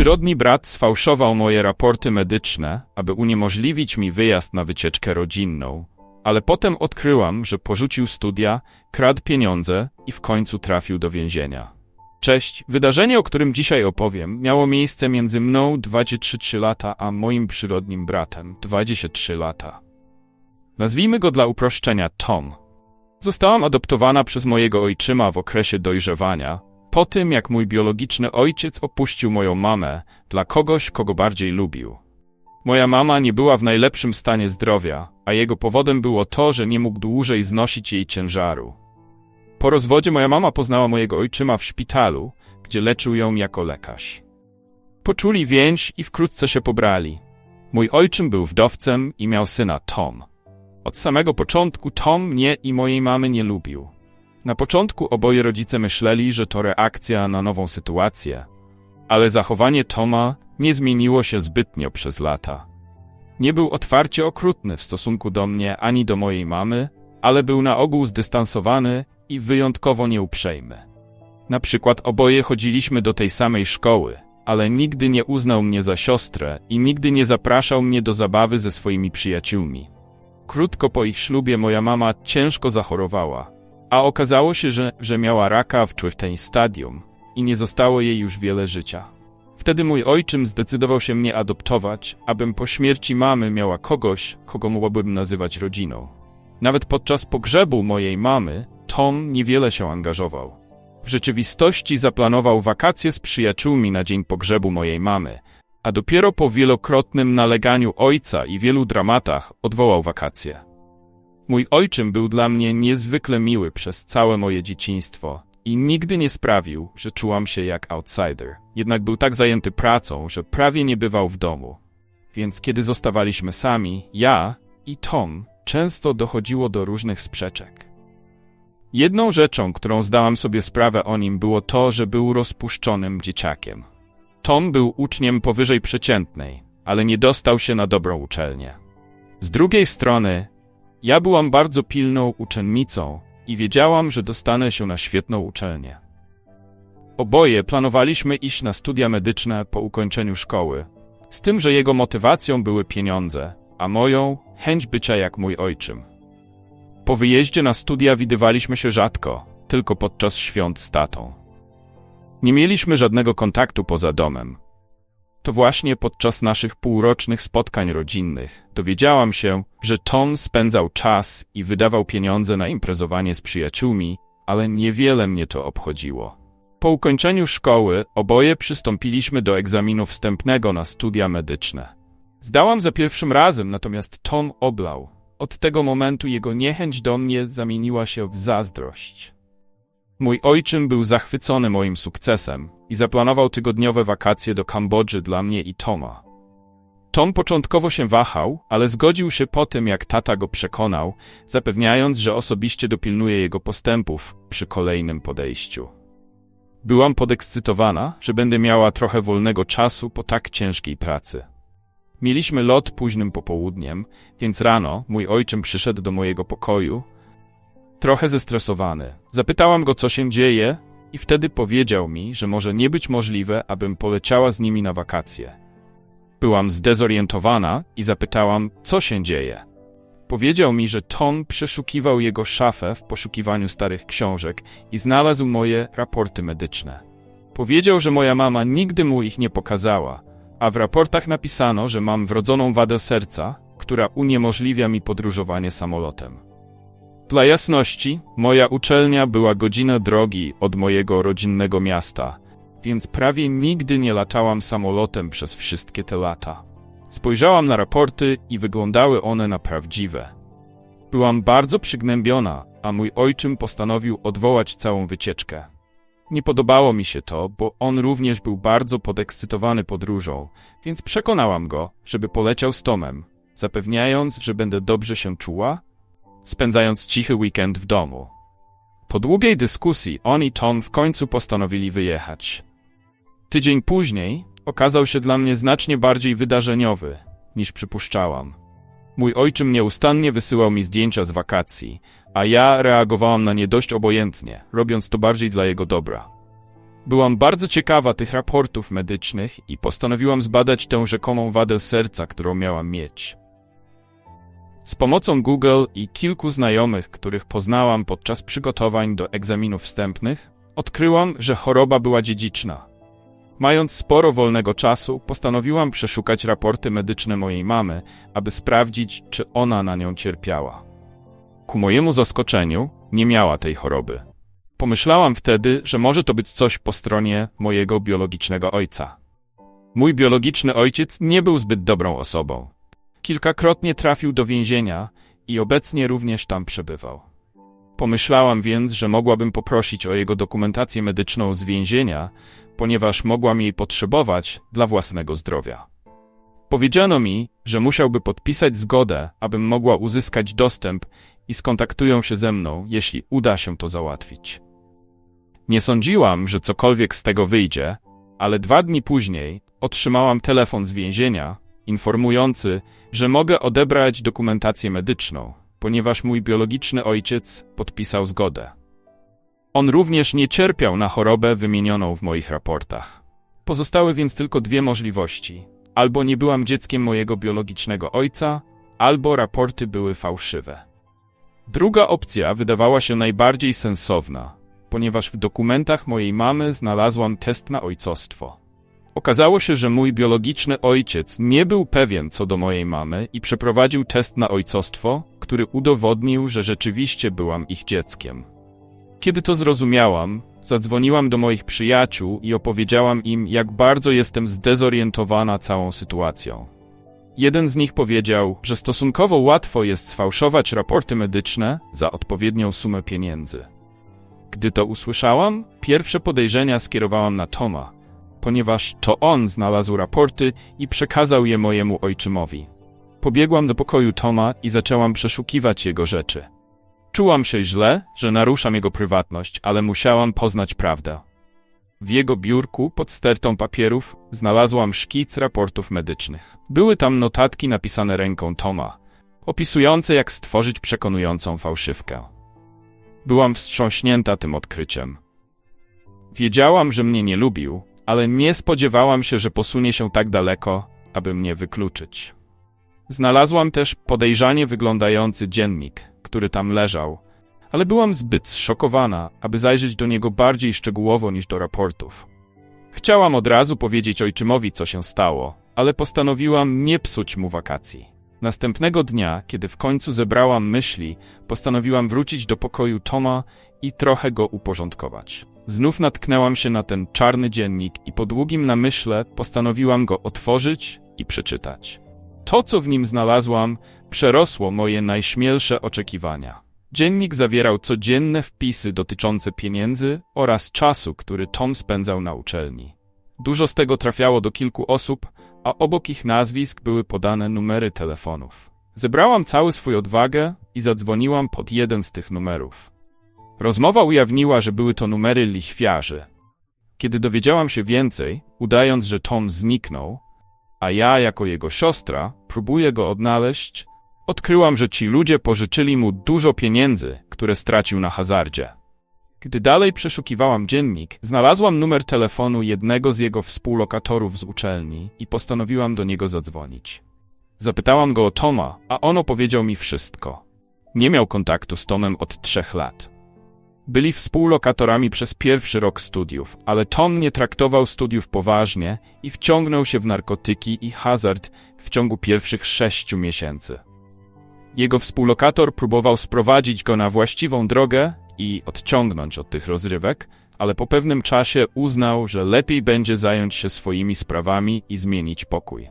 przyrodni brat sfałszował moje raporty medyczne, aby uniemożliwić mi wyjazd na wycieczkę rodzinną, ale potem odkryłam, że porzucił studia, kradł pieniądze i w końcu trafił do więzienia. Cześć, wydarzenie, o którym dzisiaj opowiem, miało miejsce między mną 23 lata, a moim przyrodnim bratem 23 lata. Nazwijmy go dla uproszczenia Tom. Zostałam adoptowana przez mojego ojczyma w okresie dojrzewania, po tym jak mój biologiczny ojciec opuścił moją mamę dla kogoś, kogo bardziej lubił. Moja mama nie była w najlepszym stanie zdrowia, a jego powodem było to, że nie mógł dłużej znosić jej ciężaru. Po rozwodzie moja mama poznała mojego ojczyma w szpitalu, gdzie leczył ją jako lekarz. Poczuli więź i wkrótce się pobrali. Mój ojczym był wdowcem i miał syna Tom. Od samego początku Tom mnie i mojej mamy nie lubił. Na początku oboje rodzice myśleli, że to reakcja na nową sytuację, ale zachowanie Toma nie zmieniło się zbytnio przez lata. Nie był otwarcie okrutny w stosunku do mnie ani do mojej mamy, ale był na ogół zdystansowany i wyjątkowo nieuprzejmy. Na przykład oboje chodziliśmy do tej samej szkoły, ale nigdy nie uznał mnie za siostrę i nigdy nie zapraszał mnie do zabawy ze swoimi przyjaciółmi. Krótko po ich ślubie moja mama ciężko zachorowała, a okazało się, że, że miała raka w czwartej stadium i nie zostało jej już wiele życia. Wtedy mój ojczym zdecydował się mnie adoptować, abym po śmierci mamy miała kogoś, kogo mogłabym nazywać rodziną. Nawet podczas pogrzebu mojej mamy Tom niewiele się angażował. W rzeczywistości zaplanował wakacje z przyjaciółmi na dzień pogrzebu mojej mamy, a dopiero po wielokrotnym naleganiu ojca i wielu dramatach odwołał wakacje. Mój ojczym był dla mnie niezwykle miły przez całe moje dzieciństwo i nigdy nie sprawił, że czułam się jak outsider. Jednak był tak zajęty pracą, że prawie nie bywał w domu. Więc kiedy zostawaliśmy sami, ja i Tom, często dochodziło do różnych sprzeczek. Jedną rzeczą, którą zdałam sobie sprawę o nim, było to, że był rozpuszczonym dzieciakiem. Tom był uczniem powyżej przeciętnej, ale nie dostał się na dobrą uczelnię. Z drugiej strony, ja byłam bardzo pilną uczennicą i wiedziałam, że dostanę się na świetną uczelnię. Oboje planowaliśmy iść na studia medyczne po ukończeniu szkoły, z tym, że jego motywacją były pieniądze, a moją chęć bycia jak mój ojczym. Po wyjeździe na studia widywaliśmy się rzadko, tylko podczas świąt z tatą. Nie mieliśmy żadnego kontaktu poza domem. To właśnie podczas naszych półrocznych spotkań rodzinnych dowiedziałam się, że Tom spędzał czas i wydawał pieniądze na imprezowanie z przyjaciółmi, ale niewiele mnie to obchodziło. Po ukończeniu szkoły oboje przystąpiliśmy do egzaminu wstępnego na studia medyczne. Zdałam za pierwszym razem, natomiast Tom oblał. Od tego momentu jego niechęć do mnie zamieniła się w zazdrość. Mój ojczym był zachwycony moim sukcesem i zaplanował tygodniowe wakacje do Kambodży dla mnie i Toma. Tom początkowo się wahał, ale zgodził się po tym, jak tata go przekonał, zapewniając, że osobiście dopilnuje jego postępów przy kolejnym podejściu. Byłam podekscytowana, że będę miała trochę wolnego czasu po tak ciężkiej pracy. Mieliśmy lot późnym popołudniem, więc rano mój ojczym przyszedł do mojego pokoju, trochę zestresowany. Zapytałam go, co się dzieje, i wtedy powiedział mi, że może nie być możliwe, abym poleciała z nimi na wakacje. Byłam zdezorientowana i zapytałam, co się dzieje. Powiedział mi, że Tom przeszukiwał jego szafę w poszukiwaniu starych książek i znalazł moje raporty medyczne. Powiedział, że moja mama nigdy mu ich nie pokazała, a w raportach napisano, że mam wrodzoną wadę serca, która uniemożliwia mi podróżowanie samolotem. Dla jasności, moja uczelnia była godzinę drogi od mojego rodzinnego miasta, więc prawie nigdy nie latałam samolotem przez wszystkie te lata. Spojrzałam na raporty i wyglądały one na prawdziwe. Byłam bardzo przygnębiona, a mój ojczym postanowił odwołać całą wycieczkę. Nie podobało mi się to, bo on również był bardzo podekscytowany podróżą, więc przekonałam go, żeby poleciał z Tomem, zapewniając, że będę dobrze się czuła, spędzając cichy weekend w domu. Po długiej dyskusji on i Tom w końcu postanowili wyjechać. Tydzień później okazał się dla mnie znacznie bardziej wydarzeniowy, niż przypuszczałam. Mój ojczym nieustannie wysyłał mi zdjęcia z wakacji, a ja reagowałam na nie dość obojętnie, robiąc to bardziej dla jego dobra. Byłam bardzo ciekawa tych raportów medycznych i postanowiłam zbadać tę rzekomą wadę serca, którą miałam mieć. Pomocą Google i kilku znajomych, których poznałam podczas przygotowań do egzaminów wstępnych, odkryłam, że choroba była dziedziczna. Mając sporo wolnego czasu, postanowiłam przeszukać raporty medyczne mojej mamy, aby sprawdzić, czy ona na nią cierpiała. Ku mojemu zaskoczeniu, nie miała tej choroby. Pomyślałam wtedy, że może to być coś po stronie mojego biologicznego ojca. Mój biologiczny ojciec nie był zbyt dobrą osobą. Kilkakrotnie trafił do więzienia i obecnie również tam przebywał. Pomyślałam więc, że mogłabym poprosić o jego dokumentację medyczną z więzienia, ponieważ mogłam jej potrzebować dla własnego zdrowia. Powiedziano mi, że musiałby podpisać zgodę, abym mogła uzyskać dostęp i skontaktują się ze mną, jeśli uda się to załatwić. Nie sądziłam, że cokolwiek z tego wyjdzie, ale dwa dni później otrzymałam telefon z więzienia informujący, że mogę odebrać dokumentację medyczną, ponieważ mój biologiczny ojciec podpisał zgodę. On również nie cierpiał na chorobę wymienioną w moich raportach. Pozostały więc tylko dwie możliwości: albo nie byłam dzieckiem mojego biologicznego ojca, albo raporty były fałszywe. Druga opcja wydawała się najbardziej sensowna, ponieważ w dokumentach mojej mamy znalazłam test na ojcostwo. Okazało się, że mój biologiczny ojciec nie był pewien co do mojej mamy i przeprowadził test na ojcostwo, który udowodnił, że rzeczywiście byłam ich dzieckiem. Kiedy to zrozumiałam, zadzwoniłam do moich przyjaciół i opowiedziałam im, jak bardzo jestem zdezorientowana całą sytuacją. Jeden z nich powiedział, że stosunkowo łatwo jest sfałszować raporty medyczne za odpowiednią sumę pieniędzy. Gdy to usłyszałam, pierwsze podejrzenia skierowałam na Toma, ponieważ to on znalazł raporty i przekazał je mojemu ojczymowi. Pobiegłam do pokoju Toma i zaczęłam przeszukiwać jego rzeczy. Czułam się źle, że naruszam jego prywatność, ale musiałam poznać prawdę. W jego biurku pod stertą papierów znalazłam szkic raportów medycznych. Były tam notatki napisane ręką Toma, opisujące jak stworzyć przekonującą fałszywkę. Byłam wstrząśnięta tym odkryciem. Wiedziałam, że mnie nie lubił, ale nie spodziewałam się, że posunie się tak daleko, aby mnie wykluczyć. Znalazłam też podejrzanie wyglądający dziennik, który tam leżał, ale byłam zbyt zszokowana, aby zajrzeć do niego bardziej szczegółowo niż do raportów. Chciałam od razu powiedzieć ojczymowi, co się stało, ale postanowiłam nie psuć mu wakacji. Następnego dnia, kiedy w końcu zebrałam myśli, postanowiłam wrócić do pokoju Toma i trochę go uporządkować. Znów natknęłam się na ten czarny dziennik i po długim namyśle postanowiłam go otworzyć i przeczytać. To, co w nim znalazłam, przerosło moje najśmielsze oczekiwania. Dziennik zawierał codzienne wpisy dotyczące pieniędzy oraz czasu, który Tom spędzał na uczelni. Dużo z tego trafiało do kilku osób, a obok ich nazwisk były podane numery telefonów. Zebrałam cały swój odwagę i zadzwoniłam pod jeden z tych numerów. Rozmowa ujawniła, że były to numery lichwiarzy. Kiedy dowiedziałam się więcej, udając, że Tom zniknął, a ja, jako jego siostra, próbuję go odnaleźć, odkryłam, że ci ludzie pożyczyli mu dużo pieniędzy, które stracił na hazardzie. Gdy dalej przeszukiwałam dziennik, znalazłam numer telefonu jednego z jego współlokatorów z uczelni i postanowiłam do niego zadzwonić. Zapytałam go o Toma, a on opowiedział mi wszystko. Nie miał kontaktu z Tomem od trzech lat. Byli współlokatorami przez pierwszy rok studiów, ale Tom nie traktował studiów poważnie i wciągnął się w narkotyki i hazard w ciągu pierwszych sześciu miesięcy. Jego współlokator próbował sprowadzić go na właściwą drogę i odciągnąć od tych rozrywek, ale po pewnym czasie uznał, że lepiej będzie zająć się swoimi sprawami i zmienić pokój.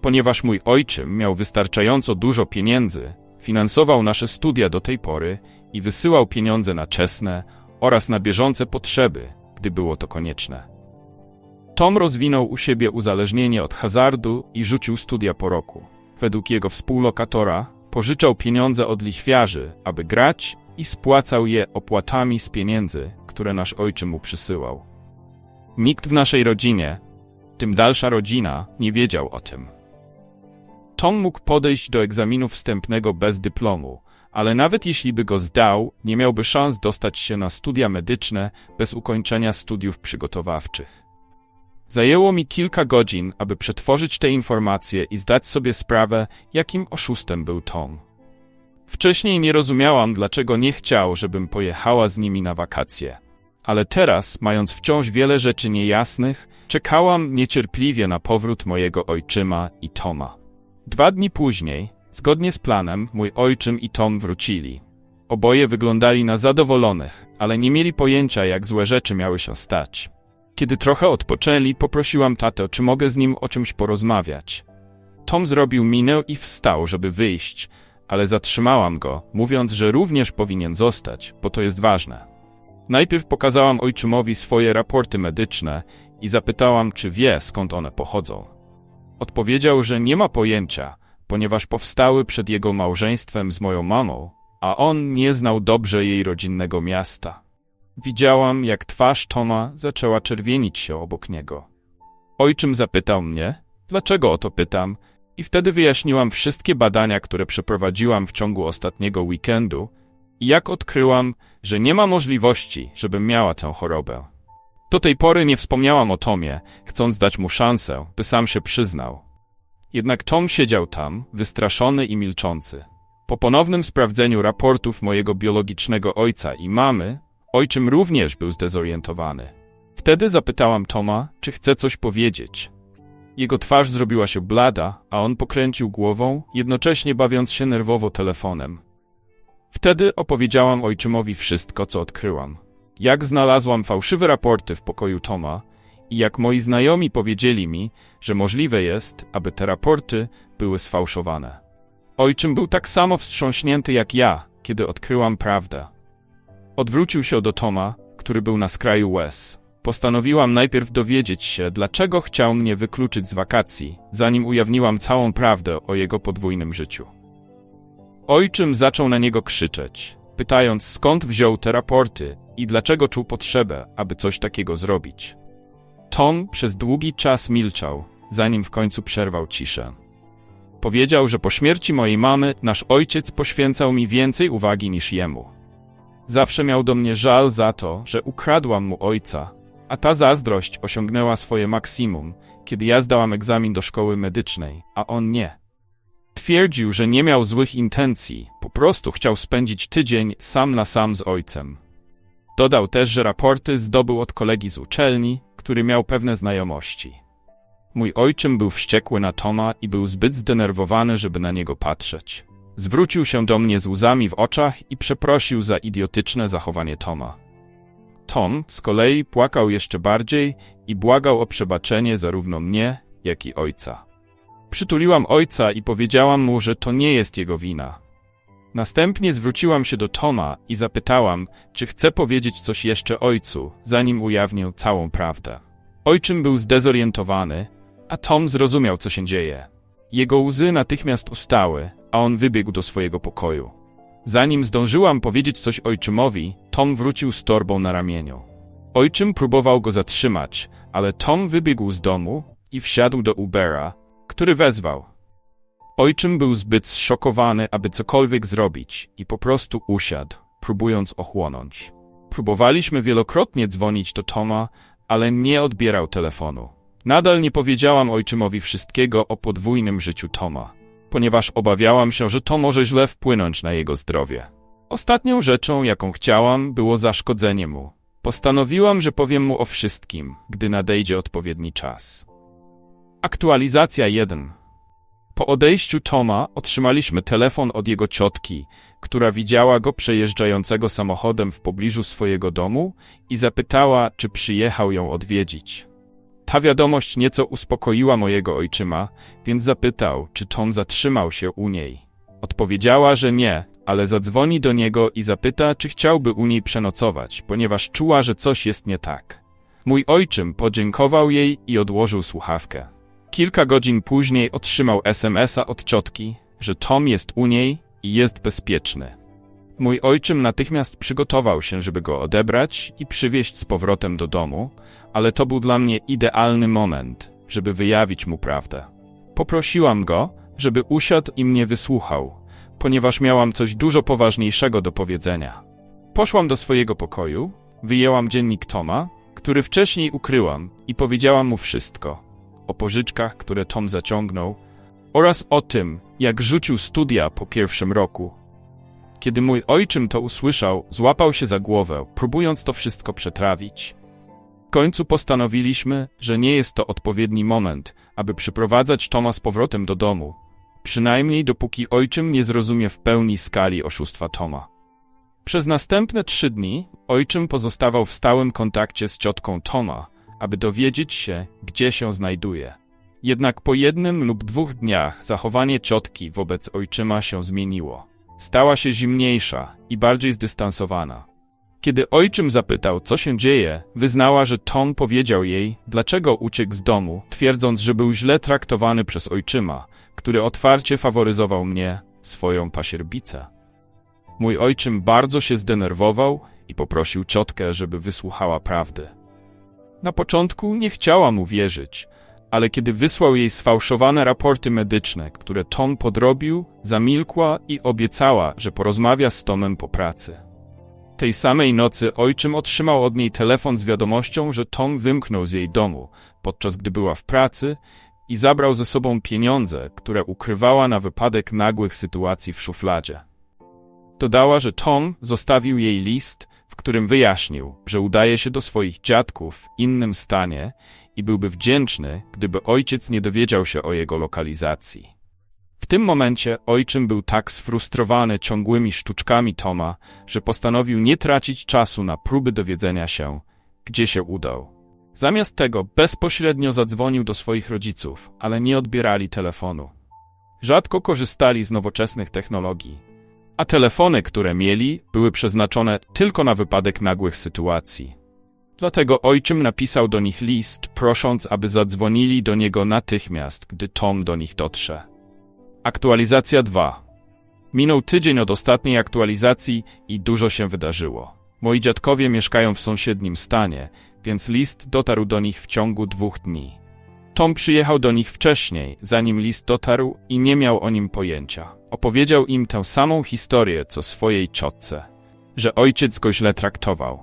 Ponieważ mój ojczym miał wystarczająco dużo pieniędzy, finansował nasze studia do tej pory i wysyłał pieniądze na czesne oraz na bieżące potrzeby, gdy było to konieczne. Tom rozwinął u siebie uzależnienie od hazardu i rzucił studia po roku. Według jego współlokatora pożyczał pieniądze od lichwiarzy, aby grać i spłacał je opłatami z pieniędzy, które nasz ojczym mu przysyłał. Nikt w naszej rodzinie, tym dalsza rodzina, nie wiedział o tym. Tom mógł podejść do egzaminu wstępnego bez dyplomu, ale nawet jeśli by go zdał, nie miałby szans dostać się na studia medyczne bez ukończenia studiów przygotowawczych. Zajęło mi kilka godzin, aby przetworzyć te informacje i zdać sobie sprawę, jakim oszustem był Tom. Wcześniej nie rozumiałam, dlaczego nie chciał, żebym pojechała z nimi na wakacje. Ale teraz, mając wciąż wiele rzeczy niejasnych, czekałam niecierpliwie na powrót mojego ojczyma i Toma. Dwa dni później, zgodnie z planem, mój ojczym i Tom wrócili. Oboje wyglądali na zadowolonych, ale nie mieli pojęcia, jak złe rzeczy miały się stać. Kiedy trochę odpoczęli, poprosiłam tatę, czy mogę z nim o czymś porozmawiać. Tom zrobił minę i wstał, żeby wyjść, ale zatrzymałam go, mówiąc, że również powinien zostać, bo to jest ważne. Najpierw pokazałam ojczymowi swoje raporty medyczne i zapytałam, czy wie, skąd one pochodzą. Odpowiedział, że nie ma pojęcia, ponieważ powstały przed jego małżeństwem z moją mamą, a on nie znał dobrze jej rodzinnego miasta. Widziałam, jak twarz Toma zaczęła czerwienić się obok niego. Ojczym zapytał mnie, dlaczego o to pytam, i wtedy wyjaśniłam wszystkie badania, które przeprowadziłam w ciągu ostatniego weekendu i jak odkryłam, że nie ma możliwości, żebym miała tę chorobę. Do tej pory nie wspomniałam o Tomie, chcąc dać mu szansę, by sam się przyznał. Jednak Tom siedział tam, wystraszony i milczący. Po ponownym sprawdzeniu raportów mojego biologicznego ojca i mamy, ojczym również był zdezorientowany. Wtedy zapytałam Toma, czy chce coś powiedzieć. Jego twarz zrobiła się blada, a on pokręcił głową, jednocześnie bawiąc się nerwowo telefonem. Wtedy opowiedziałam ojczymowi wszystko, co odkryłam. Jak znalazłam fałszywe raporty w pokoju Toma i jak moi znajomi powiedzieli mi, że możliwe jest, aby te raporty były sfałszowane. Ojczym był tak samo wstrząśnięty jak ja, kiedy odkryłam prawdę. Odwrócił się do Toma, który był na skraju łez. Postanowiłam najpierw dowiedzieć się, dlaczego chciał mnie wykluczyć z wakacji, zanim ujawniłam całą prawdę o jego podwójnym życiu. Ojczym zaczął na niego krzyczeć, pytając skąd wziął te raporty i dlaczego czuł potrzebę, aby coś takiego zrobić. Tom przez długi czas milczał, zanim w końcu przerwał ciszę. Powiedział, że po śmierci mojej mamy nasz ojciec poświęcał mi więcej uwagi niż jemu. Zawsze miał do mnie żal za to, że ukradłam mu ojca, a ta zazdrość osiągnęła swoje maksimum, kiedy ja zdałam egzamin do szkoły medycznej, a on nie. Twierdził, że nie miał złych intencji, po prostu chciał spędzić tydzień sam na sam z ojcem. Dodał też, że raporty zdobył od kolegi z uczelni, który miał pewne znajomości. Mój ojczym był wściekły na Toma i był zbyt zdenerwowany, żeby na niego patrzeć. Zwrócił się do mnie z łzami w oczach i przeprosił za idiotyczne zachowanie Toma. Tom z kolei płakał jeszcze bardziej i błagał o przebaczenie zarówno mnie, jak i ojca. Przytuliłam ojca i powiedziałam mu, że to nie jest jego wina. Następnie zwróciłam się do Toma i zapytałam, czy chce powiedzieć coś jeszcze ojcu, zanim ujawnię całą prawdę. Ojczym był zdezorientowany, a Tom zrozumiał, co się dzieje. Jego łzy natychmiast ustały, a on wybiegł do swojego pokoju. Zanim zdążyłam powiedzieć coś ojczymowi, Tom wrócił z torbą na ramieniu. Ojczym próbował go zatrzymać, ale Tom wybiegł z domu i wsiadł do Ubera, który wezwał. Ojczym był zbyt zszokowany, aby cokolwiek zrobić i po prostu usiadł, próbując ochłonąć. Próbowaliśmy wielokrotnie dzwonić do Toma, ale nie odbierał telefonu. Nadal nie powiedziałam ojczymowi wszystkiego o podwójnym życiu Toma, ponieważ obawiałam się, że to może źle wpłynąć na jego zdrowie. Ostatnią rzeczą, jaką chciałam, było zaszkodzenie mu. Postanowiłam, że powiem mu o wszystkim, gdy nadejdzie odpowiedni czas. Aktualizacja 1. Po odejściu Toma otrzymaliśmy telefon od jego ciotki, która widziała go przejeżdżającego samochodem w pobliżu swojego domu i zapytała, czy przyjechał ją odwiedzić. Ta wiadomość nieco uspokoiła mojego ojczyma, więc zapytał, czy Tom zatrzymał się u niej. Odpowiedziała, że nie, ale zadzwoni do niego i zapyta, czy chciałby u niej przenocować, ponieważ czuła, że coś jest nie tak. Mój ojczym podziękował jej i odłożył słuchawkę. Kilka godzin później otrzymał SMS-a od ciotki, że Tom jest u niej i jest bezpieczny. Mój ojczym natychmiast przygotował się, żeby go odebrać i przywieźć z powrotem do domu, ale to był dla mnie idealny moment, żeby wyjawić mu prawdę. Poprosiłam go, żeby usiadł i mnie wysłuchał, ponieważ miałam coś dużo poważniejszego do powiedzenia. Poszłam do swojego pokoju, wyjęłam dziennik Toma, który wcześniej ukryłam i powiedziałam mu wszystko. O pożyczkach, które Tom zaciągnął oraz o tym, jak rzucił studia po pierwszym roku. Kiedy mój ojczym to usłyszał, złapał się za głowę, próbując to wszystko przetrawić. W końcu postanowiliśmy, że nie jest to odpowiedni moment, aby przyprowadzać Toma z powrotem do domu, przynajmniej dopóki ojczym nie zrozumie w pełni skali oszustwa Toma. Przez następne trzy dni ojczym pozostawał w stałym kontakcie z ciotką Toma, aby dowiedzieć się, gdzie się znajduje. Jednak po jednym lub dwóch dniach zachowanie ciotki wobec ojczyma się zmieniło. Stała się zimniejsza i bardziej zdystansowana. Kiedy ojczym zapytał, co się dzieje, wyznała, że Tom powiedział jej, dlaczego uciekł z domu, twierdząc, że był źle traktowany przez ojczyma, który otwarcie faworyzował mnie, swoją pasierbicę. Mój ojczym bardzo się zdenerwował i poprosił ciotkę, żeby wysłuchała prawdy. Na początku nie chciała mu wierzyć, ale kiedy wysłał jej sfałszowane raporty medyczne, które Tom podrobił, zamilkła i obiecała, że porozmawia z Tomem po pracy. Tej samej nocy ojczym otrzymał od niej telefon z wiadomością, że Tom wymknął z jej domu, podczas gdy była w pracy i zabrał ze sobą pieniądze, które ukrywała na wypadek nagłych sytuacji w szufladzie. Dodała, że Tom zostawił jej list, w którym wyjaśnił, że udaje się do swoich dziadków w innym stanie i byłby wdzięczny, gdyby ojciec nie dowiedział się o jego lokalizacji. W tym momencie ojczym był tak sfrustrowany ciągłymi sztuczkami Toma, że postanowił nie tracić czasu na próby dowiedzenia się, gdzie się udał. Zamiast tego bezpośrednio zadzwonił do swoich rodziców, ale nie odbierali telefonu. Rzadko korzystali z nowoczesnych technologii, a telefony, które mieli, były przeznaczone tylko na wypadek nagłych sytuacji. Dlatego ojczym napisał do nich list, prosząc, aby zadzwonili do niego natychmiast, gdy Tom do nich dotrze. Aktualizacja 2. Minął tydzień od ostatniej aktualizacji i dużo się wydarzyło. Moi dziadkowie mieszkają w sąsiednim stanie, więc list dotarł do nich w ciągu dwóch dni. Tom przyjechał do nich wcześniej, zanim list dotarł i nie miał o nim pojęcia. Opowiedział im tę samą historię, co swojej ciotce, że ojciec go źle traktował.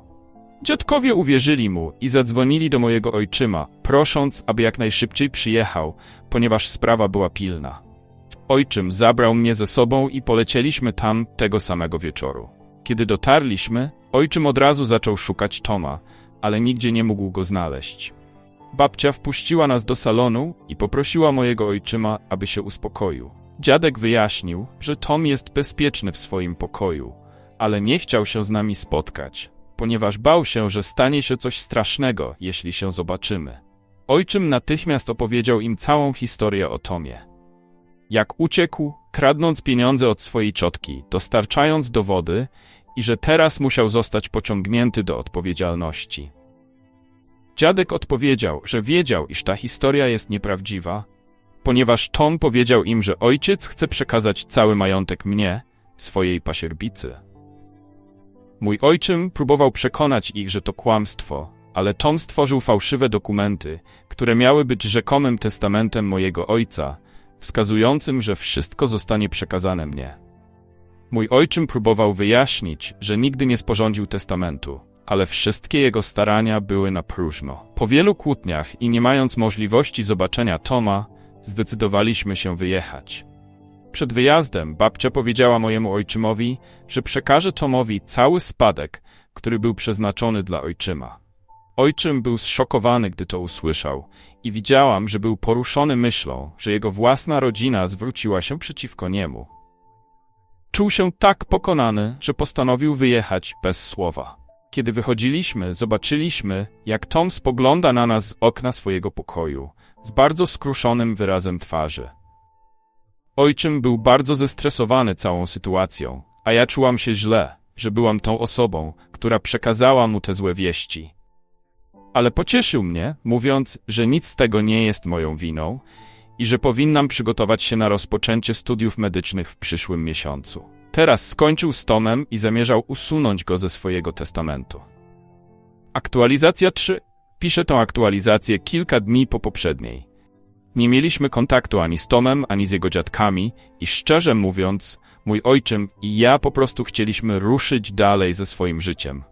Dziadkowie uwierzyli mu i zadzwonili do mojego ojczyma, prosząc, aby jak najszybciej przyjechał, ponieważ sprawa była pilna. Ojczym zabrał mnie ze sobą i polecieliśmy tam tego samego wieczoru. Kiedy dotarliśmy, ojczym od razu zaczął szukać Toma, ale nigdzie nie mógł go znaleźć. Babcia wpuściła nas do salonu i poprosiła mojego ojczyma, aby się uspokoił. Dziadek wyjaśnił, że Tom jest bezpieczny w swoim pokoju, ale nie chciał się z nami spotkać, ponieważ bał się, że stanie się coś strasznego, jeśli się zobaczymy. Ojczym natychmiast opowiedział im całą historię o Tomie. Jak uciekł, kradnąc pieniądze od swojej ciotki, dostarczając dowody i że teraz musiał zostać pociągnięty do odpowiedzialności. Dziadek odpowiedział, że wiedział, iż ta historia jest nieprawdziwa, ponieważ Tom powiedział im, że ojciec chce przekazać cały majątek mnie, swojej pasierbicy. Mój ojczym próbował przekonać ich, że to kłamstwo, ale Tom stworzył fałszywe dokumenty, które miały być rzekomym testamentem mojego ojca, wskazującym, że wszystko zostanie przekazane mnie. Mój ojczym próbował wyjaśnić, że nigdy nie sporządził testamentu, ale wszystkie jego starania były na próżno. Po wielu kłótniach i nie mając możliwości zobaczenia Toma, zdecydowaliśmy się wyjechać. Przed wyjazdem babcia powiedziała mojemu ojczymowi, że przekaże Tomowi cały spadek, który był przeznaczony dla ojczyma. Ojczym był zszokowany, gdy to usłyszał, i widziałam, że był poruszony myślą, że jego własna rodzina zwróciła się przeciwko niemu. Czuł się tak pokonany, że postanowił wyjechać bez słowa. Kiedy wychodziliśmy, zobaczyliśmy, jak Tom spogląda na nas z okna swojego pokoju, z bardzo skruszonym wyrazem twarzy. Ojczym był bardzo zestresowany całą sytuacją, a ja czułam się źle, że byłam tą osobą, która przekazała mu te złe wieści. Ale pocieszył mnie, mówiąc, że nic z tego nie jest moją winą i że powinnam przygotować się na rozpoczęcie studiów medycznych w przyszłym miesiącu. Teraz skończył z Tomem i zamierzał usunąć go ze swojego testamentu. Aktualizacja 3. Piszę tę aktualizację kilka dni po poprzedniej. Nie mieliśmy kontaktu ani z Tomem, ani z jego dziadkami i szczerze mówiąc, Mój ojczym i ja po prostu chcieliśmy ruszyć dalej ze swoim życiem.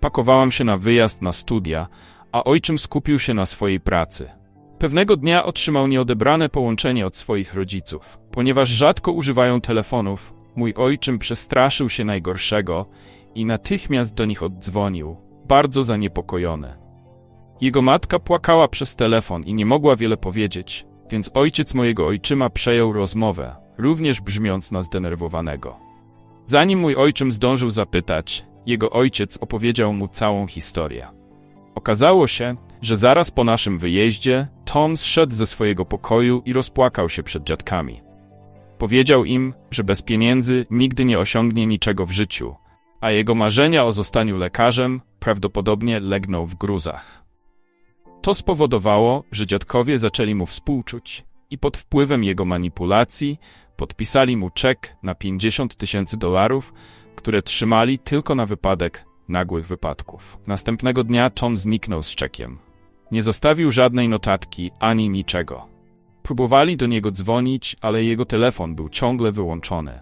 Pakowałam się na wyjazd na studia, a ojczym skupił się na swojej pracy. Pewnego dnia otrzymał nieodebrane połączenie od swoich rodziców. Ponieważ rzadko używają telefonów, mój ojczym przestraszył się najgorszego i natychmiast do nich oddzwonił, bardzo zaniepokojony. Jego matka płakała przez telefon i nie mogła wiele powiedzieć, więc ojciec mojego ojczyma przejął rozmowę, również brzmiąc na zdenerwowanego. Zanim mój ojczym zdążył zapytać, jego ojciec opowiedział mu całą historię. Okazało się, że zaraz po naszym wyjeździe Tom zszedł ze swojego pokoju i rozpłakał się przed dziadkami. Powiedział im, że bez pieniędzy nigdy nie osiągnie niczego w życiu, a jego marzenia o zostaniu lekarzem prawdopodobnie legną w gruzach. To spowodowało, że dziadkowie zaczęli mu współczuć i pod wpływem jego manipulacji podpisali mu czek na 50 tysięcy dolarów, które trzymali tylko na wypadek nagłych wypadków. Następnego dnia Tom zniknął z czekiem. Nie zostawił żadnej notatki ani niczego. Próbowali do niego dzwonić, ale jego telefon był ciągle wyłączony.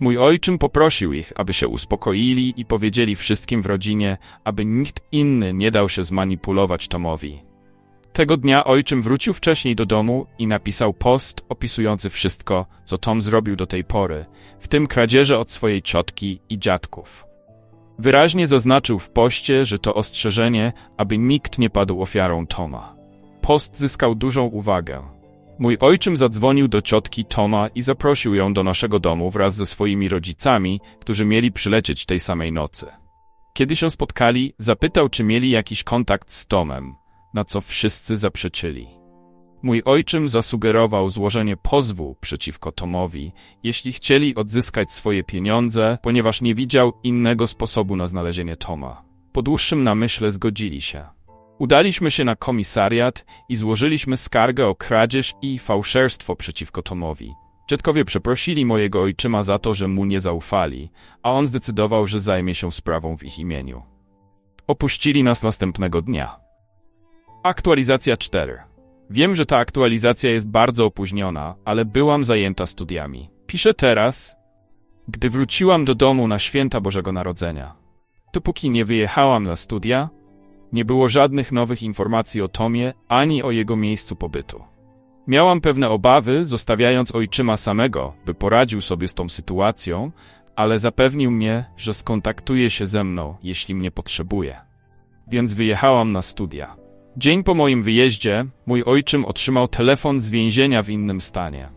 Mój ojczym poprosił ich, aby się uspokoili i powiedzieli wszystkim w rodzinie, aby nikt inny nie dał się zmanipulować Tomowi. Tego dnia ojczym wrócił wcześniej do domu i napisał post opisujący wszystko, co Tom zrobił do tej pory, w tym kradzieże od swojej ciotki i dziadków. Wyraźnie zaznaczył w poście, że to ostrzeżenie, aby nikt nie padł ofiarą Toma. Post zyskał dużą uwagę. Mój ojczym zadzwonił do ciotki Toma i zaprosił ją do naszego domu wraz ze swoimi rodzicami, którzy mieli przylecieć tej samej nocy. Kiedy się spotkali, zapytał, czy mieli jakiś kontakt z Tomem, na co wszyscy zaprzeczyli. Mój ojczym zasugerował złożenie pozwu przeciwko Tomowi, jeśli chcieli odzyskać swoje pieniądze, ponieważ nie widział innego sposobu na znalezienie Toma. Po dłuższym namyśle zgodzili się. Udaliśmy się na komisariat i złożyliśmy skargę o kradzież i fałszerstwo przeciwko Tomowi. Dziadkowie przeprosili mojego ojczyma za to, że mu nie zaufali, a on zdecydował, że zajmie się sprawą w ich imieniu. Opuścili nas następnego dnia. Aktualizacja 4. Wiem, że ta aktualizacja jest bardzo opóźniona, ale byłam zajęta studiami. Piszę teraz, gdy wróciłam do domu na święta Bożego Narodzenia. Dopóki nie wyjechałam na studia, nie było żadnych nowych informacji o Tomie ani o jego miejscu pobytu. Miałam pewne obawy, zostawiając ojczyma samego, by poradził sobie z tą sytuacją, ale zapewnił mnie, że skontaktuje się ze mną, jeśli mnie potrzebuje. Więc wyjechałam na studia. Dzień po moim wyjeździe mój ojczym otrzymał telefon z więzienia w innym stanie.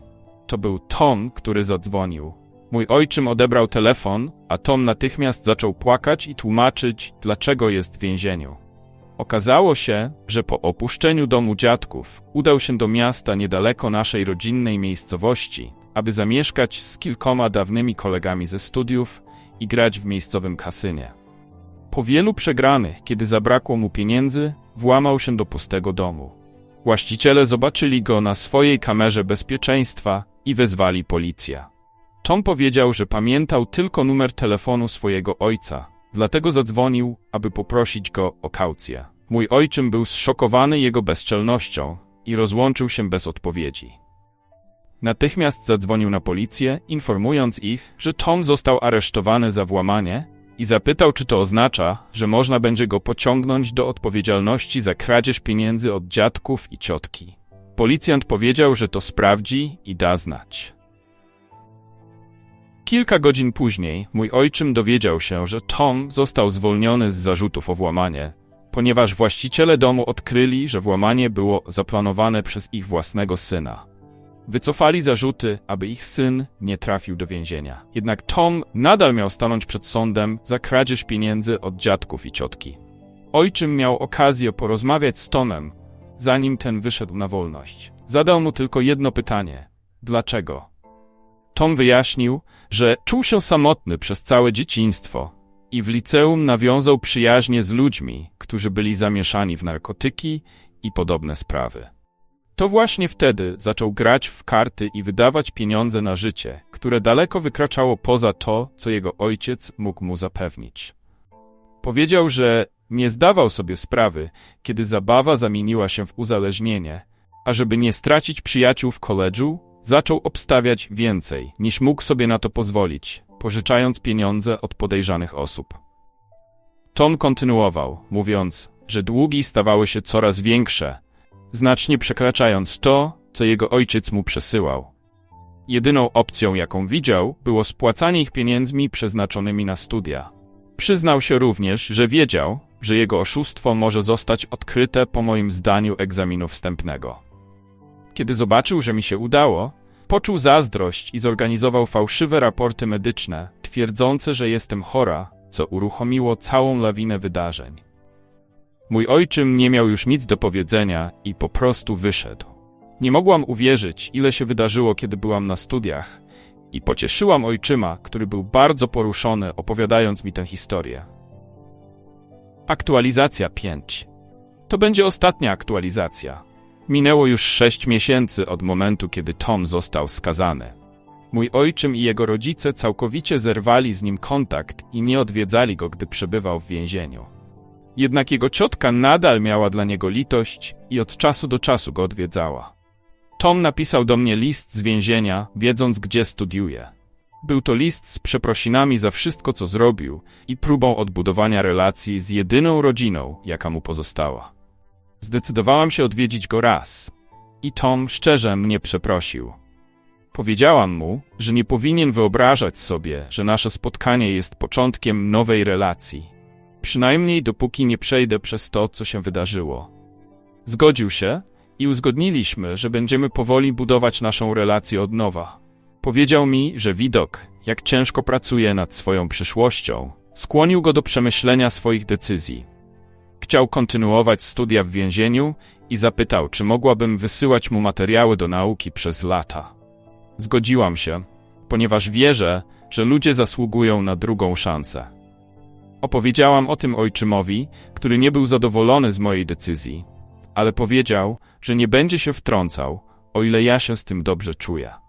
To był Tom, który zadzwonił. Mój ojczym odebrał telefon, a Tom natychmiast zaczął płakać i tłumaczyć, dlaczego jest w więzieniu. Okazało się, że po opuszczeniu domu dziadków udał się do miasta niedaleko naszej rodzinnej miejscowości, aby zamieszkać z kilkoma dawnymi kolegami ze studiów i grać w miejscowym kasynie. Po wielu przegranych, kiedy zabrakło mu pieniędzy, włamał się do pustego domu. Właściciele zobaczyli go na swojej kamerze bezpieczeństwa i wezwali policję. Tom powiedział, że pamiętał tylko numer telefonu swojego ojca, dlatego zadzwonił, aby poprosić go o kaucję. Mój ojczym był zszokowany jego bezczelnością i rozłączył się bez odpowiedzi. Natychmiast zadzwonił na policję, informując ich, że Tom został aresztowany za włamanie i zapytał, czy to oznacza, że można będzie go pociągnąć do odpowiedzialności za kradzież pieniędzy od dziadków i ciotki. Policjant powiedział, że to sprawdzi i da znać. Kilka godzin później mój ojczym dowiedział się, że Tom został zwolniony z zarzutów o włamanie, ponieważ właściciele domu odkryli, że włamanie było zaplanowane przez ich własnego syna. Wycofali zarzuty, aby ich syn nie trafił do więzienia. Jednak Tom nadal miał stanąć przed sądem za kradzież pieniędzy od dziadków i ciotki. Ojczym miał okazję porozmawiać z Tomem, zanim ten wyszedł na wolność. Zadał mu tylko jedno pytanie: dlaczego? Tom wyjaśnił, że czuł się samotny przez całe dzieciństwo i w liceum nawiązał przyjaźnie z ludźmi, którzy byli zamieszani w narkotyki i podobne sprawy. To właśnie wtedy zaczął grać w karty i wydawać pieniądze na życie, które daleko wykraczało poza to, co jego ojciec mógł mu zapewnić. Powiedział, że nie zdawał sobie sprawy, kiedy zabawa zamieniła się w uzależnienie, a żeby nie stracić przyjaciół w koledżu, zaczął obstawiać więcej, niż mógł sobie na to pozwolić, pożyczając pieniądze od podejrzanych osób. Tom kontynuował, mówiąc, że długi stawały się coraz większe, znacznie przekraczając to, co jego ojciec mu przesyłał. Jedyną opcją, jaką widział, było spłacanie ich pieniędzmi przeznaczonymi na studia. Przyznał się również, że wiedział, że jego oszustwo może zostać odkryte po moim zdaniu egzaminu wstępnego. Kiedy zobaczył, że mi się udało, poczuł zazdrość i zorganizował fałszywe raporty medyczne, twierdzące, że jestem chora, co uruchomiło całą lawinę wydarzeń. Mój ojczym nie miał już nic do powiedzenia i po prostu wyszedł. Nie mogłam uwierzyć, ile się wydarzyło, kiedy byłam na studiach, i pocieszyłam ojczyma, który był bardzo poruszony, opowiadając mi tę historię. Aktualizacja 5. To będzie ostatnia aktualizacja. Minęło już sześć miesięcy od momentu, kiedy Tom został skazany. Mój ojczym i jego rodzice całkowicie zerwali z nim kontakt i nie odwiedzali go, gdy przebywał w więzieniu. Jednak jego ciotka nadal miała dla niego litość i od czasu do czasu go odwiedzała. Tom napisał do mnie list z więzienia, wiedząc gdzie studiuje. Był to list z przeprosinami za wszystko, co zrobił i próbą odbudowania relacji z jedyną rodziną, jaka mu pozostała. Zdecydowałam się odwiedzić go raz i Tom szczerze mnie przeprosił. Powiedziałam mu, że nie powinien wyobrażać sobie, że nasze spotkanie jest początkiem nowej relacji. Przynajmniej dopóki nie przejdę przez to, co się wydarzyło. Zgodził się i uzgodniliśmy, że będziemy powoli budować naszą relację od nowa. Powiedział mi, że widok, jak ciężko pracuje nad swoją przyszłością, skłonił go do przemyślenia swoich decyzji. Chciał kontynuować studia w więzieniu i zapytał, czy mogłabym wysyłać mu materiały do nauki przez lata. Zgodziłam się, ponieważ wierzę, że ludzie zasługują na drugą szansę. Opowiedziałam o tym ojczymowi, który nie był zadowolony z mojej decyzji, ale powiedział, że nie będzie się wtrącał, o ile ja się z tym dobrze czuję.